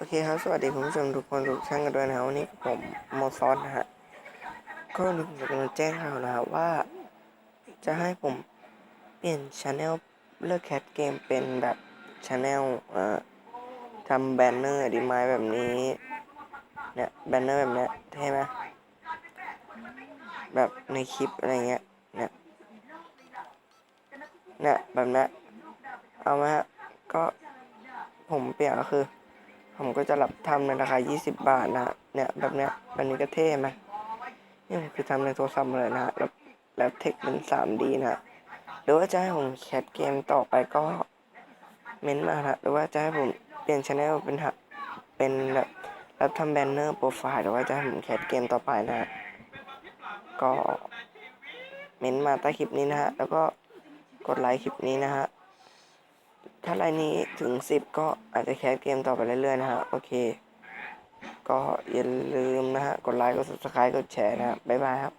โอเคครับ สวัสดีคุณผู้ชมทุกคนทุกท่านกันด้วยนะครับวันนี้ผมโมซอนนะฮะ ก็นนี้ผมจะมาแจ้งข่าวนะครับว่า จะให้ผมเปลี่ยนช anel เลิกแคสเกมเป็นแบบช anel เอ่อทำแบนเนอร์ดีไมแบบนี้เนี่ยแบนเนอร์แบบเนี้ยเท่ไหมแบบในคลิปอะไรเงี้ยเนี่ยเนี่ยแบบเนี้ยเอาไหมฮะก็ผมเปลี่ยนก็คือ ผมก็จะรับทำในราคา 20 บาทนะเนี่ยแบบเนี้ยแบบนี้ก็เท่ไหมนี่ผมคือทำในโทรศัพท์เลยนะแล้วแล้วเทคเป็น 3D นะหรือว่าจะให้ผมแคสเกมต่อไปก็เม้นต์มาฮะหรือว่าจะให้ผมเปลี่ยนช anel เป็นเป็นแบบรับทำแบนเนอร์โปรไฟล์หรือว่าจะให้ผมแคสเกมต่อไปนะฮะก็เม้นต์มาใต้คลิปนี้นะฮะแล้วก็กดไลค์คลิปนี้นะฮะ ถ้าไลน์นี้ถึง 10 ก็อาจจะแคสเกมต่อไปเรื่อยๆนะฮะ โอเค ก็อย่าลืมนะฮะ กดไลค์ กด subscribe กดแชร์นะฮะ บ๊ายบายครับ